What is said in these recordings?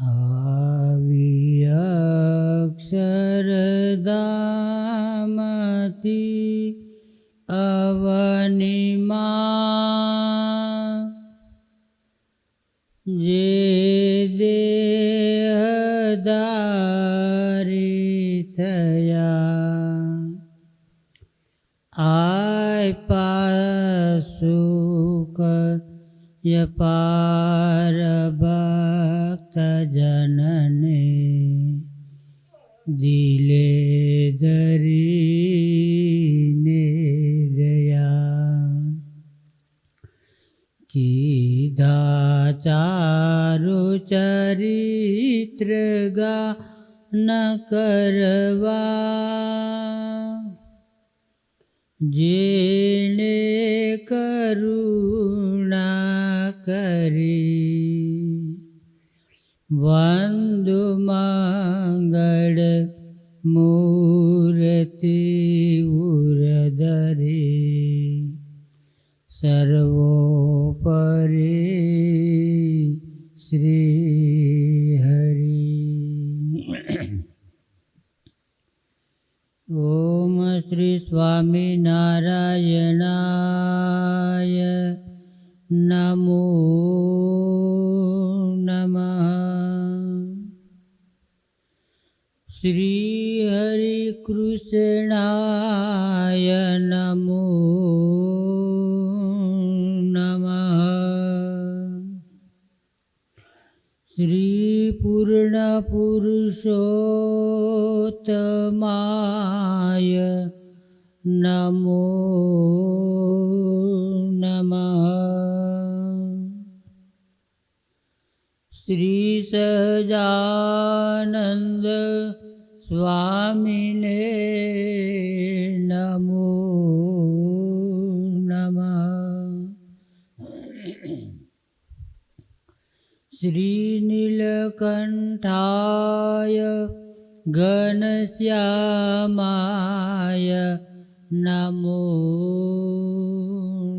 આવી ન કરવા. જેણે કરુણા કરી વંદુ મંગળ મૂર્તિ ઉરદરી સર્વોપરી શ્રી શ્રી સ્વામિનારાયણાય નમો નમઃ શ્રી હરિ કૃષ્ણાય નમો નમઃ શ્રી પૂર્ણ પુરુષોત્તમાય નમઃ શ્રી સજાનંદ સ્વામીને નમો નમઃ શ્રીનીલકંઠાય ઘનશ્યામાય નમો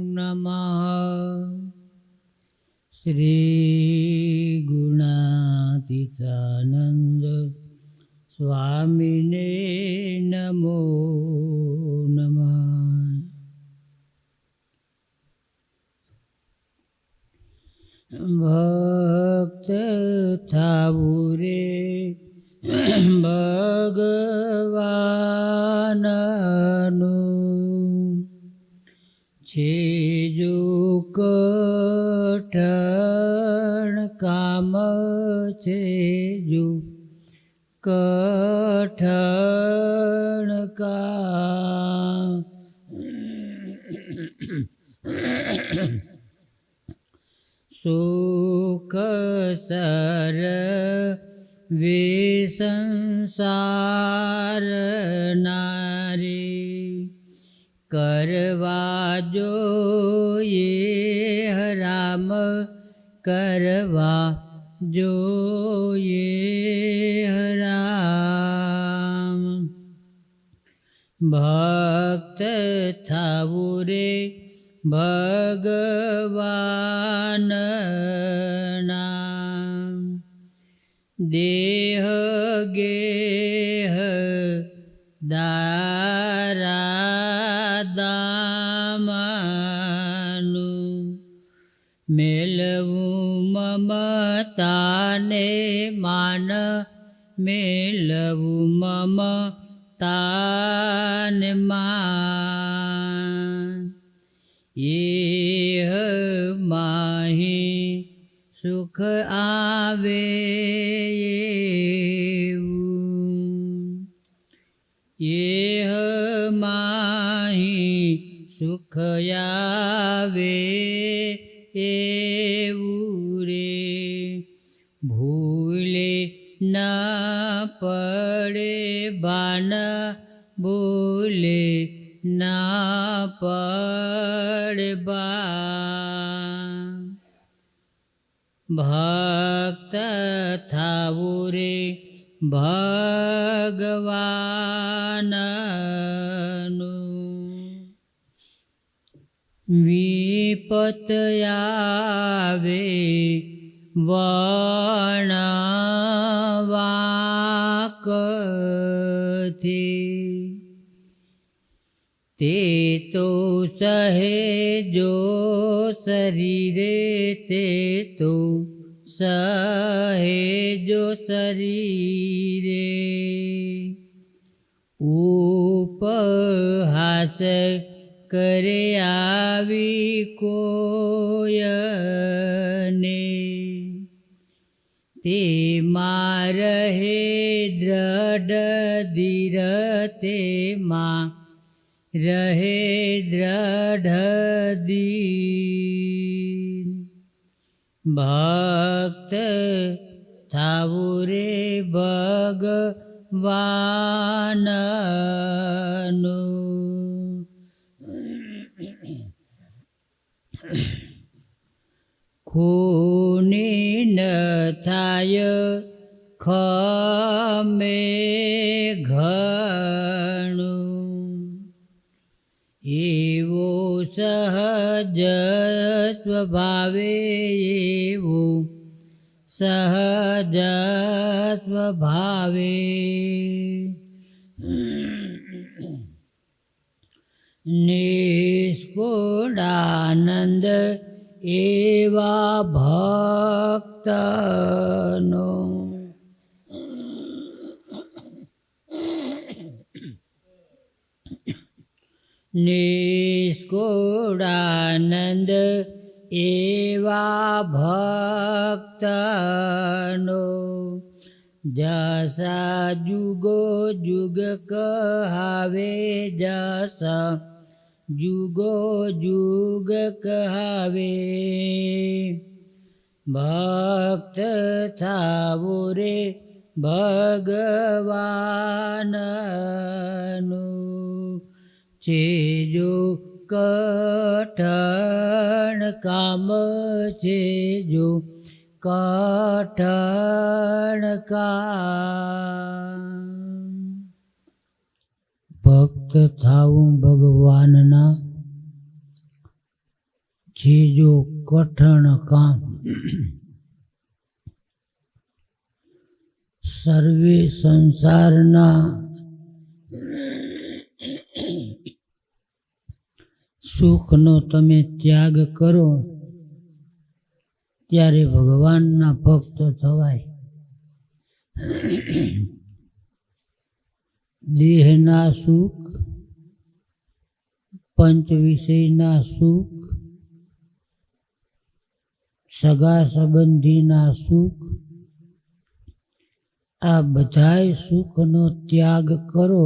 નમઃ શ્રી ગુણાતીતાનંદ સ્વામીને નમો નમઃ ભક્ત થાવું રે ભગવાનનું છે જો કઠણ કામ છે જો કઠણ કામ. સુખ સર વે સંસાર નારી કરવા જોઈએ હરામ કરવા જોઈએ હરામ. ભક્ત થાવું રે ભગવાનના. દેહ માન મેલવું મમ તાન માન. એહ માહી સુખ આવે એહ માહી સુખ આવે એવું રે. ના પડે બાન ભૂલે ના પડે બા ભક્ત થાવું રે ભગવાનનું. વિપત આવે વણા તે તો સહે જો શરીરે, તે તો સહે જો શરીરે. ઉપહાસ કરે આવી કોયને. તે મારહે દ્રઢ ધીર તેમાં રહે દ્રઢ દીન ભક્ત થાવું રે ભગવાનનું. ખૂની ન થાય ખમે ઘણું. એવો સહજ સ્વભાવે એવો સહજ સ્વભાવે. નિષ્કુળાનંદ એવા ભક્તનો નિષ્કુળાનંદ એવા ભક્તનો, જસા જુગો જુગ કહાવે, જસા જુગો જુગ કહાવે. ભક્ત થાવો રે ભગવાનનું. જો કઠણ કામ છે જો કઠણ કા ભક્ત થાવું ભગવાનના છે જો કઠણ કામ. સર્વે સંસારના સુખનો તમે ત્યાગ કરો, ત્યારે ભગવાનના ભક્ત થવાય. દેહના સુખ, પંચ વિષયના સુખ, સગા સંબંધીના સુખ, આ બધાય સુખનો ત્યાગ કરો.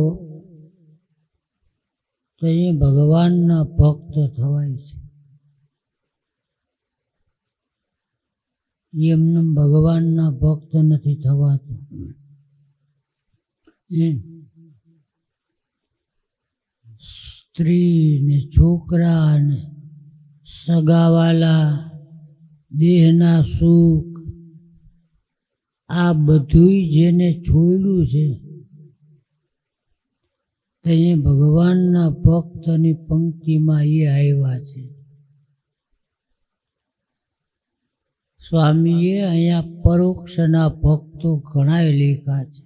તો ભગવાનના ભક્ત થવાય છે. એમને ભગવાનના ભક્ત નથી થવાતું. સ્ત્રી ને છોકરા ને સગાવાલા, દેહના સુખ, આ બધુંય જેને છોડ્યું છે તે ભગવાનના ભક્તની પંક્તિમાં એ આવ્યા છે. સ્વામીએ અહીંયા પરોક્ષના ભક્તો ઘણા લેખા છે.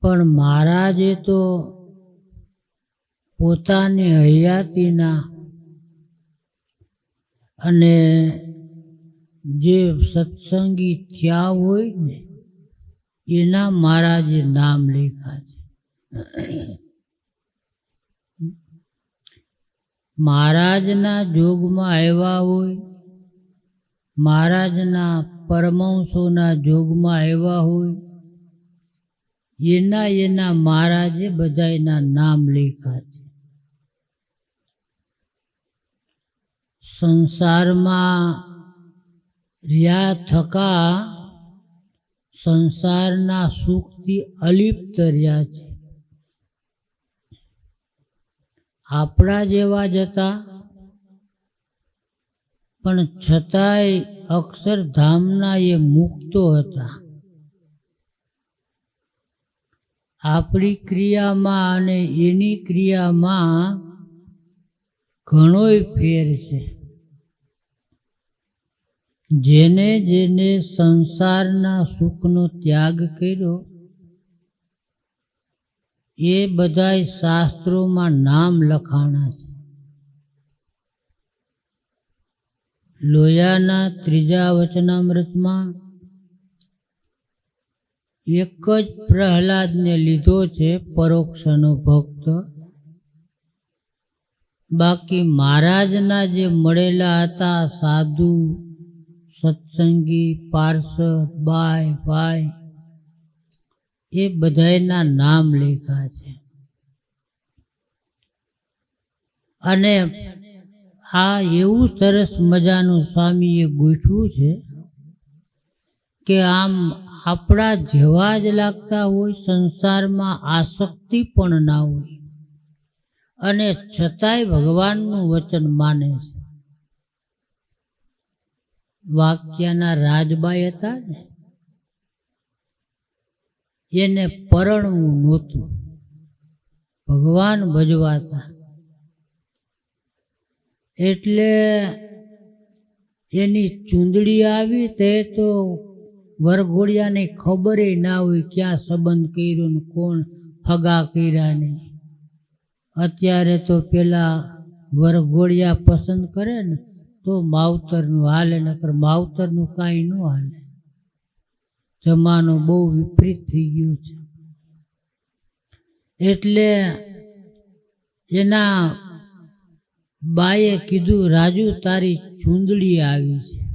પણ મહારાજે તો પોતાની હયાતીના અને જે સત્સંગી થયા હોય ને એના મહારાજે નામ લેખા છે. મહારાજના જોગમાં આવ્યા હોય, મહારાજના પરમંશોના જોગમાં આવ્યા હોય, એના એના મહારાજે બધાયના નામ લેખા છે. સંસારમાં રહ્યા થકા સંસારના સુખથી અલિપ્ત રહ્યા છે. આપણા જેવા જ હતા પણ છતાંય અક્ષરધામના એ મુક્તો હતા. આપણી ક્રિયામાં અને એની ક્રિયામાં ઘણોય ફેર છે. જેને જેને સંસારના સુખનો ત્યાગ કર્યો, એ બધાય શાસ્ત્રોમાં નામ લખાણા છે. લોયાના ત્રીજા વચનામૃતમાં એક જ પ્રહલાદને લીધો છે પરોક્ષનો ભક્ત. બાકી મહારાજના જે મળેલા હતા સાધુ સત્સંગી, પાર્ષદ બાય ભાઈ, એ બધાના નામ લેખા છે. અને આ એવું સરસ મજાનું સ્વામીએ ગોઠવું છે કે આમ આપણા જેવા જ લાગતા હોય, સંસારમાં આસક્તિ પણ ના હોય. અને છતાંય ભગવાનનું વચન માને છે. વાક્યના રાજબાઈ હતા ને, એને પરણવું નહોતું. ભગવાન ભજવાતા એટલે એની ચૂંદડી આવી તે તો વરઘોડિયાને ખબર ના હોય ક્યાં સંબંધ કર્યો ને કોણ ફગા કર્યા નહીં અત્યારે તો પેલા વરઘોડિયા પસંદ કરે ને તો માવતરનું હાલે, નકર માવતરનું કાંઈ ન હાલે. જમાનો બહુ વિપરીત થઈ ગયો છે. એટલે એના બાએ કીધું, રાજુ, તારી ચૂંદડી આવી છે.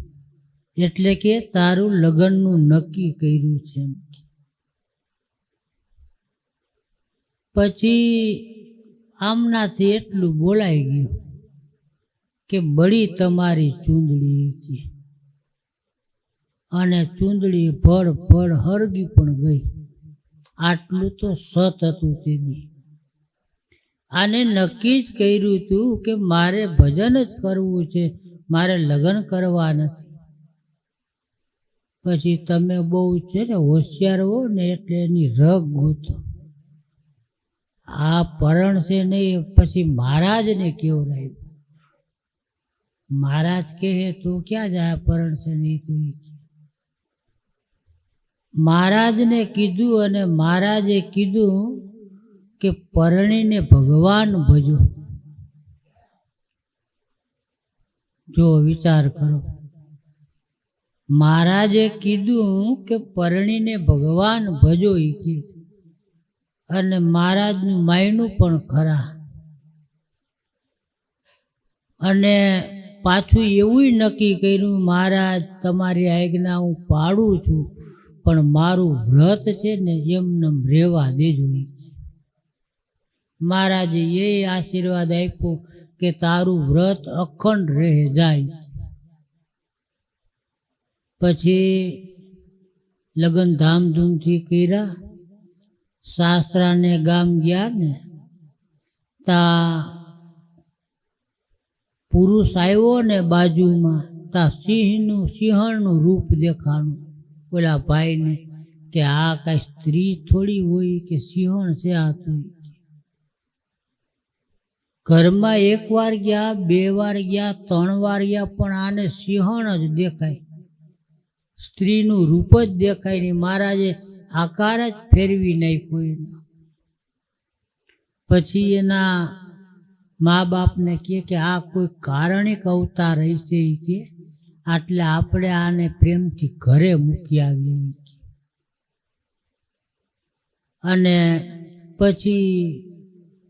એટલે કે તારું લગ્નનું નક્કી કર્યું છે એમ. પછી આમનાથી એટલું બોલાઈ ગયું. કે બળી તમારી ચૂંદડી કે. અને ચૂંદડી ભળ ભળ હરગી પણ ગઈ. આટલું તો સત હતું તેની. આને નક્કી જ કર્યું હતું કે મારે ભજન જ કરવું છે, મારે લગ્ન કરવા નથી. પછી તમે બહુ છે ને હોશિયાર હો ને એટલે એની રગ ગોતો. આ પરણ છે નહીં પછી મહારાજને કેવું રહ્યું મહારાજ કહે તું ક્યાં જાય પરણ છે નહીં તું મહારાજને કીધું અને મહારાજે કીધું કે પરણીને ભગવાન ભજો જો વિચાર કરો. મહારાજે કીધું કે પરણીને ભગવાન ભજો ઈ અને મહારાજનું માયનું પણ ખરા. અને પાછું એવું નક્કી કર્યું, મહારાજ, તમારી આજ્ઞા હું પાડું છું, પણ મારું વ્રત છે ને એમને રહેવા દેજો. મહારાજે એ આશીર્વાદ આપ્યો કે તારું વ્રત અખંડ રહે જાય પછી લગ્ન ધામધૂમથી કર્યા શાસ્ત્રાને ગામ ગયા ને, તા પુરુષ આવ્યો ને બાજુમાં તા સિંહનું, સિંહણનું રૂપ દેખાણું. ઓલા ભાઈને કે આ કાંઈ સ્ત્રી થોડી હોય કે સિંહણ છે આ તો. ઘરમાં એક વાર ગયા, બે વાર ગયા, ત્રણ વાર ગયા, પણ આને સિંહણ જ દેખાય. સ્ત્રીનું રૂપ જ દેખાય નહીં. મહારાજે આકાર જ ફેરવી નાખ્યો એનો. પછી એના મા બાપને કહે કે આ કોઈ કારણિક અવતાર હશે એ કે એટલે આપણે આને પ્રેમથી ઘરે મૂકી આવીએ અને પછી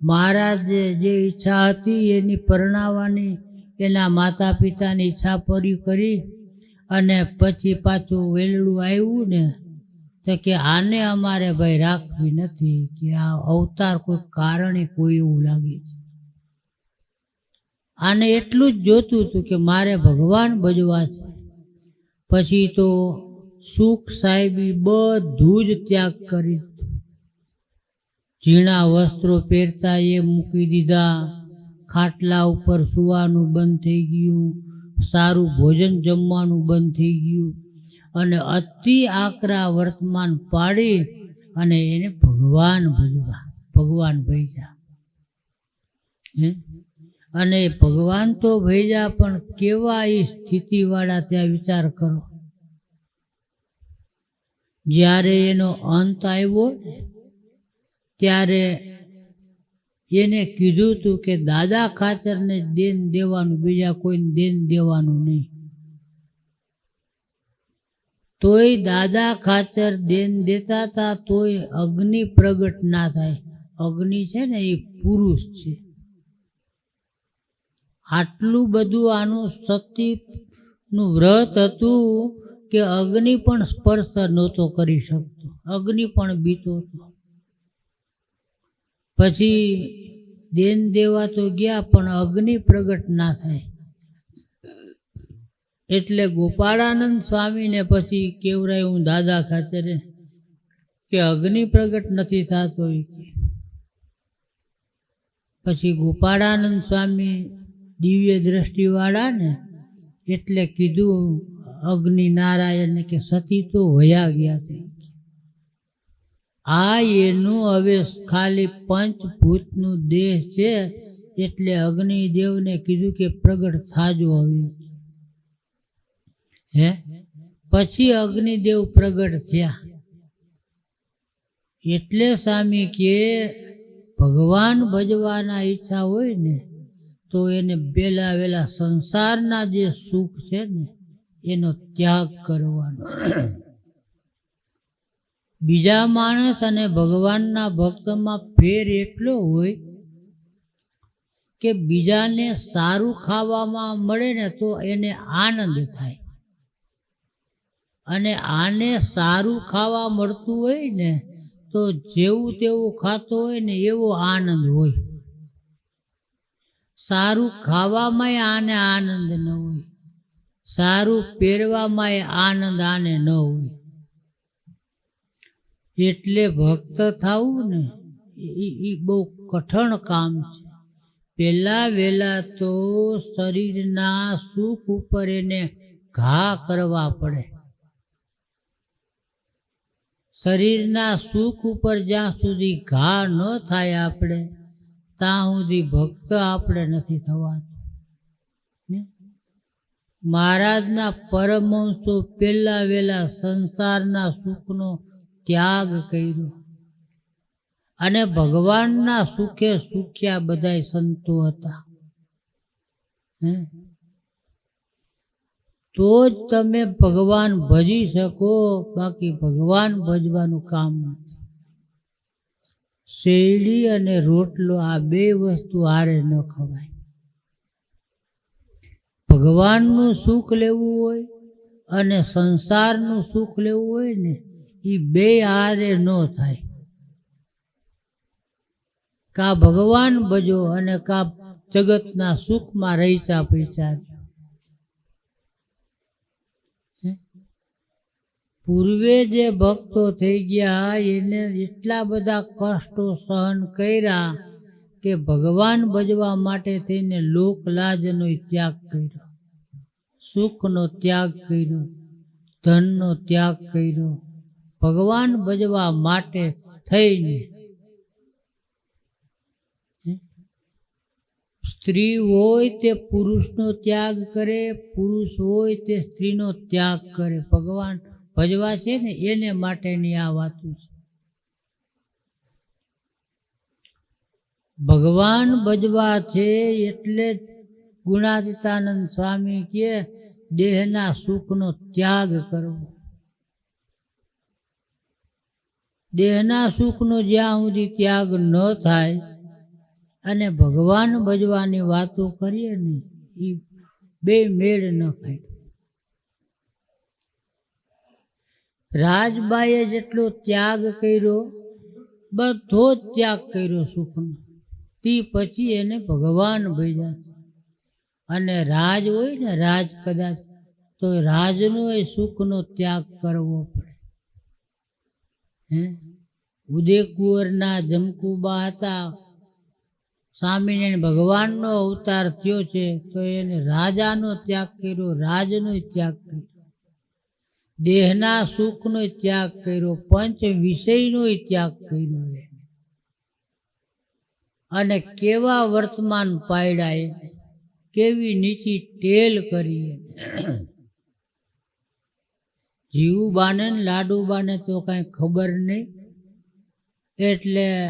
મહારાજે જે ઈચ્છા હતી એની પરણાવવાની, એના માતા પિતાની ઈચ્છા પૂરી કરી અને પછી પાછું વેલડું આવ્યું ને, તો કે આને અમારે ભાઈ રાખવી નથી, કે આ અવતાર કોઈ કારણે કોઈ એવું લાગે છે. આને એટલું જ જોતું હતું કે મારે ભગવાન ભજવા છે. પછી તો સુખ સાહેબી બધું જ ત્યાગ કરી. ઝીણા વસ્ત્રો પહેરતા એ મૂકી દીધા. ખાટલા ઉપર સુવાનું બંધ થઈ ગયું. સારું ભોજન જમવાનું બંધ થઈ ગયું. અને અતિ આકરા વર્તમાન પાડી અને એને ભગવાન ભજવા, ભગવાન ભજ્યા. હે? અને ભગવાન તો ભેજા, પણ કેવા એ સ્થિતિવાળા ત્યાં વિચાર કરો? જ્યારે એનો અંત આવ્યો, ત્યારે એને કીધું તું કે દાદા ખાતરને દેન દેવાનું, બીજા કોઈને દેન દેવાનું નહીં. તોય દાદા ખાતર દેન દેતા હતા તોય અગ્નિ પ્રગટ ના થાય. અગ્નિ છે ને, એ પુરુષ છે. આટલું બધું આનું સતીનું વ્રત હતું કે અગ્નિ પણ સ્પર્શ નહોતો કરી શકતો. અગ્નિ પણ બીતો હતો. પછી દેન દેવા તો ગયા પણ અગ્નિ પ્રગટ ના થાય. એટલે ગોપાળાનંદ સ્વામીને પછી કેવરાય હું દાદા ખાતરે કે અગ્નિ પ્રગટ નથી થતો પછી ગોપાળાનંદ સ્વામી દિવ્ય દ્રષ્ટિવાળાને એટલે કીધું અગ્નિ નારાયણને કે સતી તો વયા ગયા છે. આ એનું હવે ખાલી પંચભૂતનું દેહ છે એટલે અગ્નિદેવને કીધું કે પ્રગટ થાજો હવે. હે? પછી અગ્નિદેવ પ્રગટ થયા. એટલે સ્વામી કે ભગવાન ભજવાના ઈચ્છા હોય ને તો એને પહેલા વેલા સંસારના જે સુખ છે ને, એનો ત્યાગ કરવાનો. બીજા માણસ અને ભગવાનના ભક્તમાં ફેર એટલો હોય કે બીજાને સારું ખાવામાં મળે ને તો એને આનંદ થાય. અને આને સારું ખાવા મળતું હોય ને, તો જેવું તેવું ખાતો હોય ને એવો આનંદ હોય. સારું ખાવામાં આને આનંદ ન હોય. સારું પહેરવામાં આનંદ આને ન હોય. એટલે ભક્ત થવું ને એ બહુ કઠણ કામ છે. પહેલા વહેલા તો શરીરના સુખ ઉપર એને ઘા કરવા પડે. શરીરના સુખ ઉપર જ્યાં સુધી ઘા ન થાય આપણે ત્યાં સુધી ભક્ત આપણે નથી થવાતું મહારાજના પરમહંસો પહેલા વહેલા સંસારના સુખનો ત્યાગ કર્યો. અને ભગવાનના સુખે સુખ્યા બધાય સંતો હતા. તો જ તમે ભગવાન ભજી શકો, બાકી ભગવાન ભજવાનું કામ નથી શેરડી અને રોટલો આ બે વસ્તુ હારે ન ખવાય. ભગવાનનું સુખ લેવું હોય અને સંસારનું સુખ લેવું હોય ને, એ બે હારે ન થાય. કા ભગવાન ભજો અને કા જગતના સુખમાં રહીચા પૈસા. પૂર્વે જે ભક્તો થઈ ગયા એને એટલા બધા કષ્ટો સહન કર્યા કે ભગવાન ભજવા માટે થઈને લોકલાજનો ત્યાગ કર્યો, સુખનો ત્યાગ કર્યો, ધનનો ત્યાગ કર્યો. ભગવાન ભજવા માટે થઈને સ્ત્રી હોય તે પુરુષનો ત્યાગ કરે, પુરુષ હોય તે સ્ત્રીનો ત્યાગ કરે. ભગવાન ભજવા છે ને, એને માટેની આ વાતો છે. ભગવાન ભજવા છે એટલે ગુણાદિતાનંદ સ્વામી કે દેહના સુખનો ત્યાગ કરવો. દેહના સુખનો જ્યાં સુધી ત્યાગ ન થાય અને ભગવાન ભજવાની વાતો કરીએ ને એ બે મેળ ન ખાય. રાજબાઈએ જેટલો ત્યાગ કર્યો, બધો જ ત્યાગ કર્યો સુખનો. તે પછી એને ભગવાન ભજ્યા છે. અને રાજ હોય ને રાજ કદાચ, તો રાજનો એ સુખનો ત્યાગ કરવો પડે. હે? ઉદયકુંવરના જમકુબા હતા. સ્વામિનારાયણ ભગવાનનો અવતાર થયો છે, તો એને રાજાનો ત્યાગ કર્યો, રાજનો ત્યાગ કર્યો. દેહના સુખનો ત્યાગ કર્યો, પંચ વિષયનો ત્યાગ કર્યો. અને કેવા વર્તમાન પાડ્યા કેવી નીચી ટેલ કરી. ને લાડુબાને તો કાંઈ ખબર નહીં. એટલે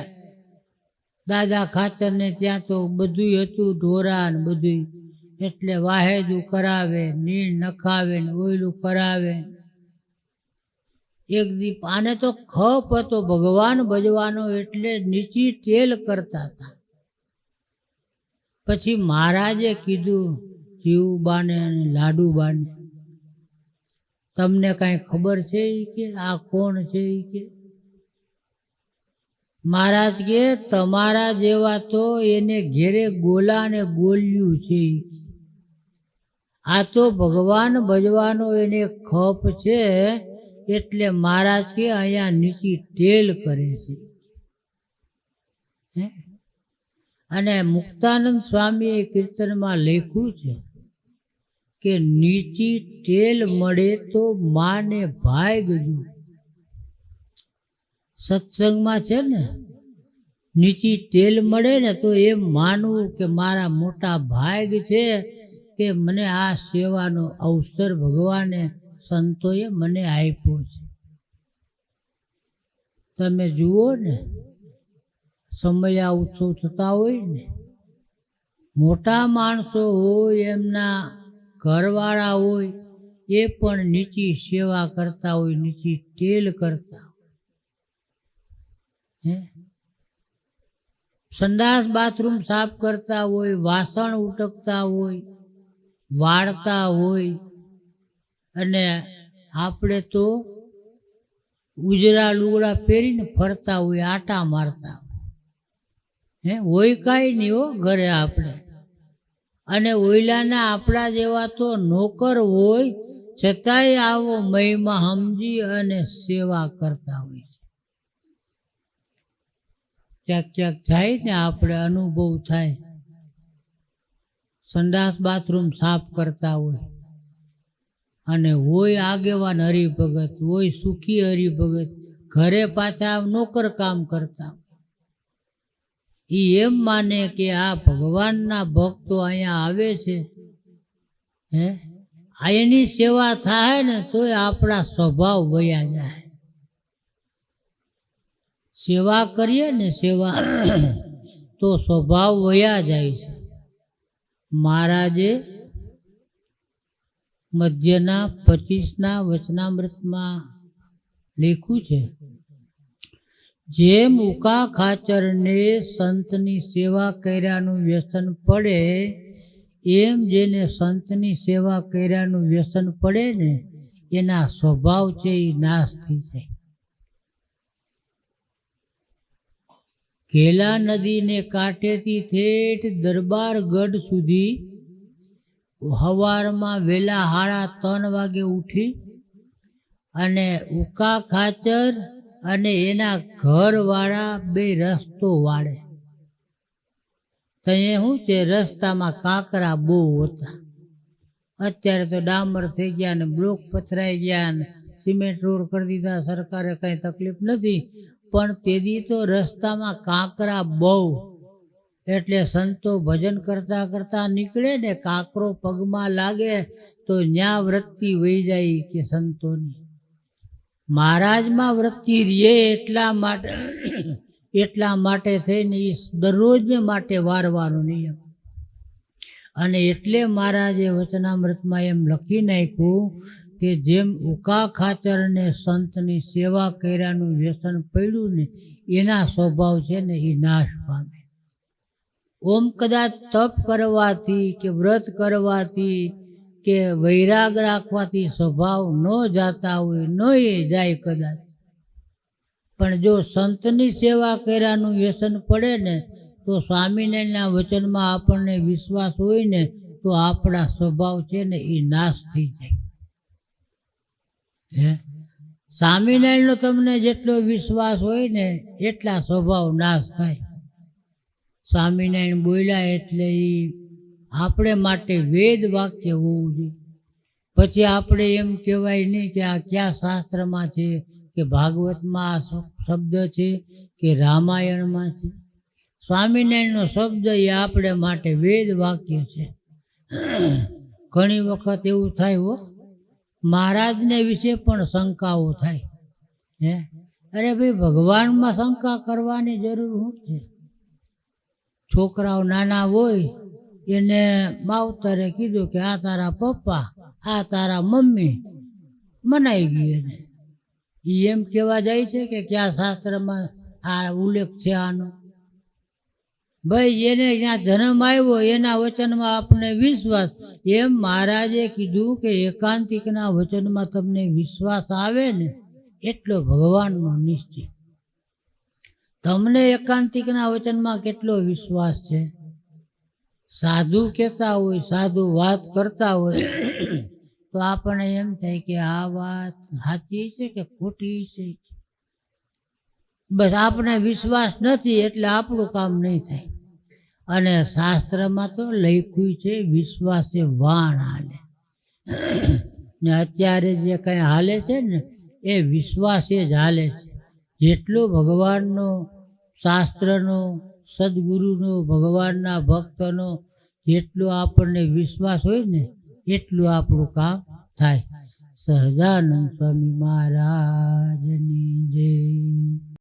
દાદા ખાતરને ત્યાં તો બધું હતું, ઢોરા ને બધું એટલે વાહેદું કરાવે, નીણ નખાવે ને ઓયલું કરાવે. એક દીપ આને તો ખપ હતો, ભગવાન ભજવાનો એટલે નીચી તેલ કરતા હતા. પછી મહારાજે કીધું જીવબાને અને લાડુબાને તમને કાંઈ ખબર છે કે? આ કોણ છે કે? મહારાજ કે, તમારા જેવા તો એને ઘેરે ગોલા ને ગોલ્યું છે આ તો ભગવાન ભજવાનો એને ખપ છે એટલે મહારાજ કે અહીંયા નીચી ટેલ કરે છે? અને મુક્તાનંદ સ્વામીએ કીર્તનમાં લખ્યું છે કે નીચી ટેલ મળે તો માને ભાગજો સત્સંગમાં છે ને, નીચી તેલ મળે ને તો એમ માનવું કે મારા મોટા ભાગ છે કે મને આ સેવાનો અવસર ભગવાને સંતોએ મને આપ્યો છે. તમે જુઓ ને, સમયા ઉત્સવ થતા હોય ને, મોટા માણસો હોય, એમના ઘરવાળા હોય, એ પણ નીચી સેવા કરતા હોય, નીચી તેલ કરતા હોય. હે? સંડાસ બાથરૂમ સાફ કરતા હોય, વાસણ ઉટકતા હોય, વાળતા હોય અને આપણે તો ઉજરા લુગડા પહેરીને ફરતા હોય, આટા મારતા હે, હોય કાંઈ નહીં હો ઘરે આપણે. અને ઓઈલાના આપણા જેવા તો નોકર હોય, છતાંય આવો મહિમા સમજી અને સેવા કરતા હોય છે. ક્યાંક ક્યાંક જાય ને આપણે અનુભવ થાય. સંડાસ બાથરૂમ સાફ કરતા હોય. અને હોય આગેવાન હરિભગત, હોય સુખી હરિભગત, ઘરે પાછા નોકર કામ કરતા. એ એમ માને કે આ ભગવાનના ભક્તો અહીંયા આવે છે, હે? આ એની સેવા થાય ને તોય આપણા સ્વભાવ વયા જાય. સેવા કરીએ ને સેવા, તો સ્વભાવ વયા જાય છે. મહારાજે મધ્યના પચીસના વચનામૃતમાં લેખું છે, જેમ ઉકા ખાચરને સંતની સેવા કર્યાનું વ્યસન પડે, એમ જેને સંતની સેવા કર્યાનું વ્યસન પડે ને, એના સ્વભાવ છે એ નાશ થઈ જાય ઘેલા નદીને કાંઠેથી ઠેઠ દરબારગઢ સુધી હવારમાં વેલા હાડા ત્રણ વાગે ઉઠી અને ઉકા ખાચર અને એના ઘરવાળા બે રસ્તો વાળે. ત્યાં શું છે? રસ્તામાં કાંકરા બહુ હતા. અત્યારે તો ડામર થઈ ગયા ને બ્લોક પથરાઈ ગયા ને સિમેન્ટ રોડ કરી દીધા, સરકારે કંઈ તકલીફ નથી. પણ તેદી તો રસ્તામાં કાંકરા બહુ એટલે સંતો ભજન કરતા કરતા નીકળે ને કાંકરો પગમાં લાગે તો ન્યા વૃત્તિ વહી જાય કે સંતોની. મહારાજમાં વૃત્તિ રહે એટલા માટે એટલા માટે થઈને એ દરરોજને માટે વારવાનો નિયમ. અને એટલે મહારાજે વચનામૃતમાં એમ લખી નાખ્યું કે જેમ ઉકા ખાચરને સંતની સેવા કર્યાનું વ્યસન પડ્યું ને, એના સ્વભાવ છે ને એ નાશ પામે. ઓમ કદાચ તપ કરવાથી કે વ્રત કરવાથી કે વૈરાગ રાખવાથી સ્વભાવ ન જાતા હોય, ન એ જાય કદાચ. પણ જો સંતની સેવા કર્યાનું વ્યસન પડે ને, તો સ્વામિનારાયણના વચનમાં આપણને વિશ્વાસ હોય ને, તો આપણા સ્વભાવ છે ને એ નાશ થઈ જાય. હે? સ્વામિનારાયણનો તમને જેટલો વિશ્વાસ હોય ને, એટલા સ્વભાવ નાશ થાય. સ્વામિનારાયણ બોલ્યા એટલે એ આપણે માટે વેદ વાક્ય હોવું જોઈએ. પછી આપણે એમ કહેવાય નહીં કે આ કયા શાસ્ત્રમાં છે કે ભાગવતમાં આ શબ્દ છે કે રામાયણમાં છે. સ્વામિનારાયણનો શબ્દ એ આપણે માટે વેદ વાક્ય છે. ઘણી વખત એવું થાય હો, મહારાજને વિશે પણ શંકાઓ થાય. હે? અરે ભાઈ, ભગવાનમાં શંકા કરવાની જરૂર શું છે? છોકરાઓ નાના હોય, એને માવતરે કીધું કે આ તારા પપ્પા, આ તારા મમ્મી. મનાઈ ગયું એને. એ એમ કહેવા જાય છે કે ક્યાં શાસ્ત્રમાં આ ઉલ્લેખ છે આનો? ભાઈ જેને જ્યાં જન્મ આવ્યો, એના વચનમાં આપણે વિશ્વાસ. એમ મહારાજે કીધું કે એકાંતિકના વચનમાં તમને વિશ્વાસ આવે ને, એટલો ભગવાનનો નિશ્ચય. તમને એકાંતિકના વચનમાં કેટલો વિશ્વાસ છે? સાધુ કહેતા હોય, સાધુ વાત કરતા હોય, તો આપણે એમ થાય કે આ વાત સાચી છે કે ખોટી છે? બસ આપણે વિશ્વાસ નથી એટલે આપણું કામ નહીં થાય. અને શાસ્ત્રમાં તો લખ્યું છે, વિશ્વાસે વાણ હાલે. ને અત્યારે જે કંઈ હાલે છે ને, એ વિશ્વાસે જ હાલે છે. જેટલું ભગવાનનો શાસ્ત્રનો, સદગુરુનો, ભગવાનના ભક્તનો જેટલો આપણને વિશ્વાસ હોય ને, એટલું આપણું કામ થાય. સહજાનંદ સ્વામી મહારાજની જય.